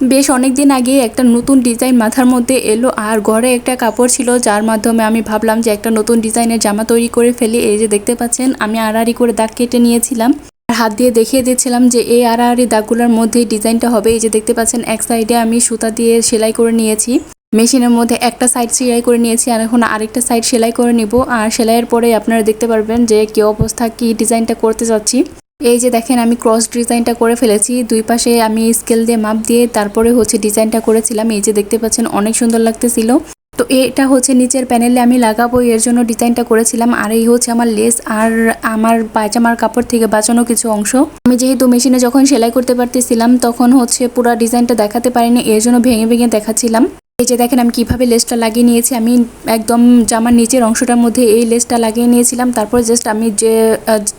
বেশ অনেক দিন আগে একটা নতুন ডিজাইন মাথার মধ্যে এলো, আর ঘরে একটা কাপড় ছিল, যার মাধ্যমে আমি ভাবলাম যে একটা নতুন ডিজাইনের জামা তৈরি করে ফেলি। এই যে দেখতে পাচ্ছেন, আমি আড়াআড়ি করে দাগ কেটে নিয়েছিলাম। আর হাত দিয়ে দেখিয়ে দিয়েছিলাম যে এই আড়াআড়ি দাগগুলোর মধ্যেই ডিজাইনটা হবে। এই যে দেখতে পাচ্ছেন, এক সাইডে আমি সুতা দিয়ে সেলাই করে নিয়েছি। মেশিনের মধ্যে একটা সাইড সেলাই করে নিয়েছি, আর এখন আরেকটা সাইড সেলাই করে নিব। আর সেলাইয়ের পরে আপনারা দেখতে পারবেন যে কি অবস্থা, কি ডিজাইনটা করতে যাচ্ছি এই যে দেখেন, আমি ক্রস ডিজাইনটা করে ফেলেছি। দুই পাশে আমি স্কেল দিয়ে মাপ দিয়ে তারপরে হচ্ছে ডিজাইনটা করেছিলাম। এই যে দেখতে পাচ্ছেন, অনেক সুন্দর লাগতেছিল। তো এটা হচ্ছে নিচের প্যানেলে আমি লাগাবো, এর জন্য ডিজাইনটা করেছিলাম। আর এই হচ্ছে আমার লেস আর আমার পায়জামার কাপড় থেকে বাঁচানো কিছু অংশ। আমি যেহেতু মেশিনে যখন সেলাই করতে পারতেছিলাম, তখন হচ্ছে পুরো ডিজাইনটা দেখাতে পারিনি, এর জন্য ভেঙে ভেঙে দেখাচ্ছিলাম। এই যে দেখেন আমি কীভাবে লেসটা লাগিয়ে নিয়েছি, আমি একদম জামার নিচের অংশটার মধ্যে এই লেসটা লাগিয়ে নিয়েছিলাম, তারপর জাস্ট আমি যে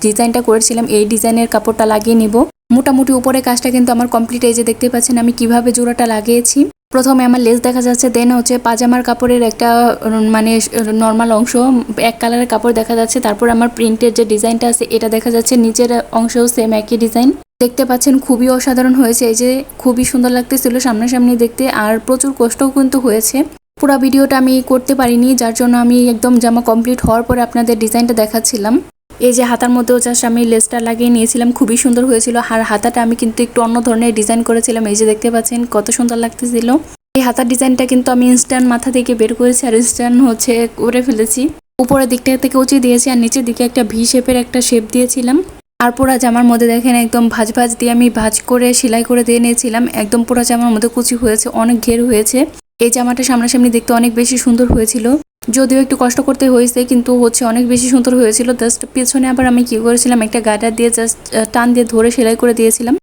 ডিজাইনটা করেছিলাম, এই ডিজাইনের কাপড়টা লাগিয়ে নিব। মোটামুটি উপরে কাজটা কিন্তু আমার কমপ্লিট এই যে দেখতে পাচ্ছেন আমি কীভাবে জোড়াটা লাগিয়েছি। প্রথমে আমার লেস দেখা যাচ্ছে দেন হচ্ছে পাজামার কাপড়ের একটা মানে নর্মাল অংশ, এক কালারের কাপড় দেখা যাচ্ছে, তারপর আমার প্রিন্টের যে ডিজাইনটা আছে, এটা দেখা যাচ্ছে, নিচের অংশও সেম একই ডিজাইন দেখতে পাচ্ছেন খুবই অসাধারণ হয়েছে। এই যে খুবই সুন্দর লাগতেছিল সামনাসামনি দেখতে, আর প্রচুর কষ্টও কিন্তু হয়েছে। পুরো ভিডিওটা আমি করতে পারিনি, যার জন্য আমি একদম জামা কমপ্লিট হওয়ার পরে আপনাদের ডিজাইনটা দেখাচ্ছিলাম। এই যে হাতার মধ্যেও জাস্ট আমি লেসটা লাগিয়ে নিয়েছিলাম, খুবই সুন্দর হয়েছিল। আর হাতাটা আমি কিন্তু একটু অন্য ধরনের ডিজাইন করেছিলাম, এই যে দেখতে পাচ্ছেন কত সুন্দর লাগতেছিল। এই হাতার ডিজাইনটা কিন্তু আমি ইনস্ট্যান্ট মাথা থেকে বের করেছি, আর ইনস্ট্যান্ট হচ্ছে করে ফেলেছি। উপরের দিকটা থেকে উঁচিয়ে দিয়েছি, আর নিচের দিকে একটা ভি শেপের একটা শেপ দিয়েছিলাম। আর পোড়া জামার মধ্যে দেখেন একদম ভাজ ভাজ দিয়ে আমি ভাজ করে সেলাই করে দিয়ে নিয়েছিলাম। একদম পোড়া জামার মধ্যে কুচি হয়েছে, অনেক ঘের হয়েছে। এই জামাটা সামনাসামনি দেখতে অনেক বেশি সুন্দর হয়েছিল। যদিও একটু কষ্ট করতে হয়েছে, কিন্তু হচ্ছে অনেক বেশি সুন্দর হয়েছিল। জাস্ট পেছনে আবার আমি কি করেছিলাম, একটা গাডার দিয়ে জাস্ট টান দিয়ে ধরে সেলাই করে দিয়েছিলাম।